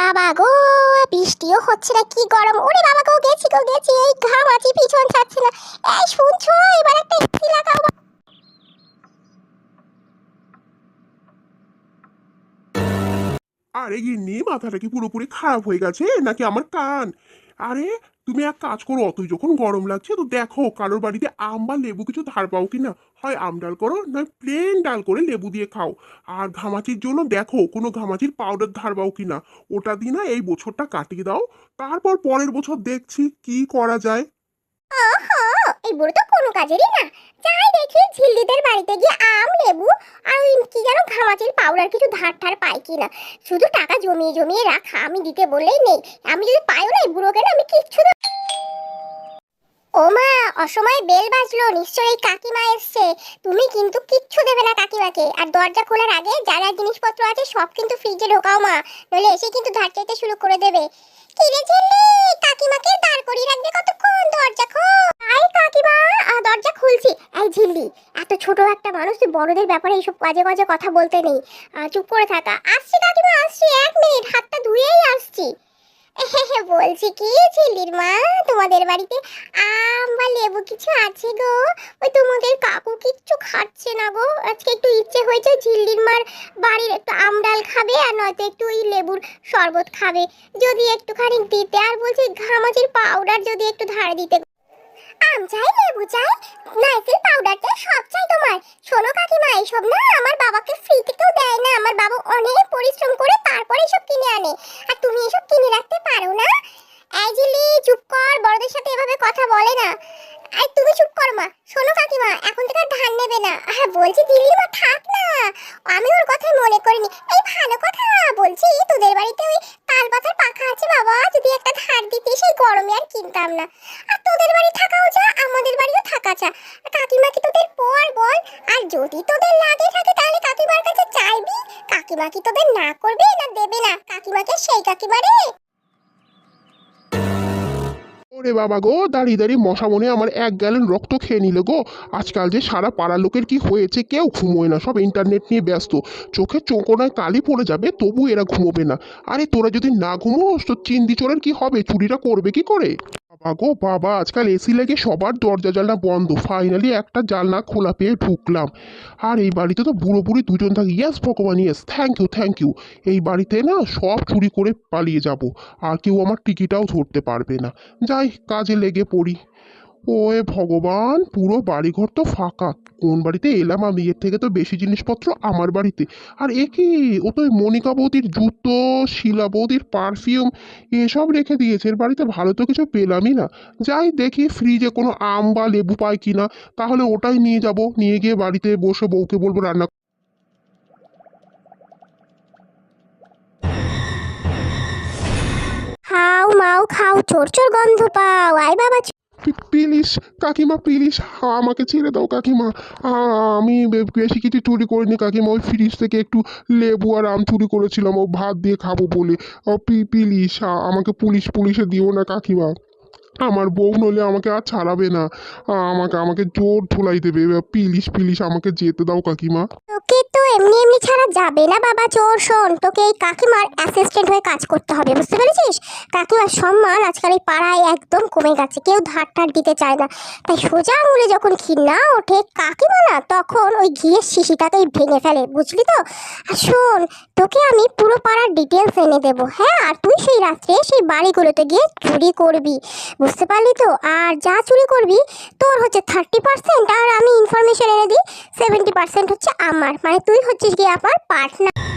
বাবা গো, বৃষ্টিও হচ্ছে না, কি গরম। ওরে বাবা গো, গেছি গো, গেছি, এই ঘাম আছে, পিছন ছাড়ছে না। এই শুনছো, এবার একটা এসি লাগাও আরে গিন্নি, মাথাটা কি পুরোপুরি খারাপ হয়ে গেছে? নাকি আমার কান? আরে তুমি এক কাজ করো, অতই যখন গরম লাগছে, তো দেখো, কারোর বাড়িতে আম বা লেবু কিছু ধার পাও কি না হয় আম ডাল করো, নয় প্লেন ডাল করে লেবু দিয়ে খাও। আর ঘামাচির জন্য দেখো, কোনো ঘামাচির পাউডার ধার পাও কি না ওটা দিয়ে না এই বছরটা কাটিয়ে দাও। তারপর পরের বছর দেখছি কি করা যায়। এই বুড়ো তো কোনো কাজেরই না। যাই দেখি, ঝিল্লিদের বাড়িতে গিয়ে আম, লেবু আর ওই কি যেন ঘামাচির পাউডার কিছু ধার ঠার পাই কিনা। শুধু টাকা জমিয়ে জমিয়ে রাখা, আমি দিতে বললেই নেই। আমি যদি পাইও না এই বুড়োকে না অসময়ে বেল বাজলো, নিশ্চয়ই কাকিমা এসছে। তুমি কিন্তু কিচ্ছু দেবে না কাকিমাকে। আর দরজা খোলার আগে যা যা জিনিসপত্র আছে সব কিন্তু ফ্রিজে ঢোকাও মা। নইলে এসে কিন্তু ধার চাইতে শুরু করে দেবে। কিরে ঝিল্লি কাকিমাকে দাঁড় করিয়ে রাখবে কতক্ষণ? দরজা খোল। আই কাকিমা। দরজা খুলছি। এই ঝিল্লি, এত ছোট একটা মানুষ, তুই বড়দের ব্যাপারে এইসব বাজে বাজে কথা বলতে নেই। চুপ করে থাকা। আসছি কাকিমা, আসছি। এক মিনিট, হাতটা ধুয়েই আসছি। বলছি কি ঝিল্লির মা, তোমাদের বাড়িতে আম বা লেবু কিছু আছে গো? ওই তোমাদের কাকু কিচ্ছু খাচ্ছে না গো। আজকে একটু ইচ্ছে হয়েছে ঝিল্লির মার বাড়ির একটু আম ডাল খাবে আর নয়তো একটু ওই লেবুর শরবত খাবে। যদি একটুখানি দিতে আর বলছি ঘামাচির পাউডার যদি একটু ধারে দিতে। আম চাই, লেবু চাই নাইসিল পাউডার চাই, সব চাই তোমার। শোনো কাকিমা, এইসব না আমার বাবাকে ফ্রি থেকেও দেয় না। আমার বাবা অনেক পরিশ্রম করে তারপরে এসব কিনে আনে আর তুমি এসব কিনে রাখতে পারো না এই জিলি চুপ কর বড়দের সাথে এভাবে কথা বলে না এই তুমি চুপ কর মা শোনো কাকিমা এখন থেকে আর ধান নেবে না হ্যাঁ বলছি দিল্লি মা, থাক না। আমি ওর কথা মনে করিনি। এই ভালো কথা, বলছি তোদের বাড়িতে ওই তাল পাতার পাখা আছে বাবা, যদি একটা ধার দিতে, সেই গরমে আর কিনতাম না। আর তোদের বাড়ি থাকাও যা, আমাদের বাড়িও থাকা যা। কাকিমা কি তোদের পর বল? আর যদি তোদের লাগে থাকে, তাহলে কাকিমার কাছে চাইবি কাকিমা কি তোদের না করবে না দেবে না? কাকিমাকে সেই কাকিমা রে। ওরে বাবা গো, দাঁড়িয়ে দাঁড়িয়ে মশা মনে আমার এক গ্যালন রক্ত খেয়ে নিল গো। আজকাল যে সারা পাড়ার লোকের কি হয়েছে কেউ ঘুমোয় না, সব ইন্টারনেট নিয়ে ব্যস্ত। চোখের চোখনায় কালি পড়ে যাবে তবু এরা ঘুমোবে না। আরে তোরা যদি না ঘুমোস, তো চিন্দি চোরের কি হবে? চুরিটা করবে কি করে? বাবা গো বাবা, আজকাল এসি লেগে সবার দরজা জানলা বন্ধ। ফাইনালি একটা জানলা খোলা পেয়ে ঢুকলাম। আর এই বাড়িতে তো বুড়ো বুড়ি দুজন থাকি। ইয়াস ভগবান yes thank you thank you এই বাড়িতে না সব চুরি করে পালিয়ে যাব। আর কেউ আমার টিকিটাও ধরতে পারবে না। যাই, কাজে লেগে পড়ি। ওয়ে ভগবান, পুরো বাড়িঘর তো ফাঁকা। কোন বাড়িতে এলাম আমি? এর থেকে তো বেশি জিনিসপত্র আমার বাড়িতে। আর এ কি? ও তো মনিকা বৌদির জুতো, শিলা বৌদির পারফিউম এসব রেখে দিয়েছে। এর বাড়িতে ভালো তো কিছু পেলামই না। যাই দেখি ফ্রিজে কোনো আম বা লেবু পাই কিনা। তাহলে ওটাই নিয়ে যাব। নিয়ে গিয়ে বাড়িতে বসে বউকে বলব রান্না খাও চোর চোর গন্ধ পাও। আই বাবা প্লিজ কাকিমা প্লিজ আমাকে ছেড়ে দাও, কাকিমা। আমি বেশি কিছু চুরি করিনি, কাকিমা, ওই ফ্রিজ থেকে একটু লেবু আর আম চুরি করেছিলাম, ও ভাত দিয়ে খাব বলে। ও প্লিজ আমাকে পুলিশ, পুলিশে দিও না, কাকিমা। আমার বউ নইলে আমাকে আর ছাড়াবে না। আমাকে আমাকে জোর ধুলাই দেবে। প্লিজ প্লিজ আমাকে যেতে দাও, কাকিমা। তোকে তো এমনি এমনি ছাড়া যাবে না, বাবা। চোর, শোন, তোকে এই কাকিমার অ্যাসিস্ট্যান্ট হয়ে কাজ করতে হবে, বুঝতে পেরেছিস? কাকিমার সম্মান আজকাল এই পাড়ায় একদম কমে গেছে, কেউ ধার ঠার দিতে চায় না। তাই সোজা আঙুলে যখন ঘৃণা ওঠে কাকিমা না, তখন ওই ঘিয়ের শিশিটাকেই ভেঙে ফেলে, বুঝলি তো? আর শোন, তোকে আমি পুরো পাড়ার ডিটেলস এনে দেবো হ্যাঁ? আর তুই সেই রাত্রে সেই বাড়িগুলোতে গিয়ে চুরি করবি বুঝতে পারলি তো? আর যা চুরি করবি, তোর হচ্ছে থার্টি পার্সেন্ট আর আমি ইনফরমেশন এনে দিই সেভেন্টি পার্সেন্ট হচ্ছে আমার। মানে তুই হচ্ছিস গিয়ে আমার পার্টনার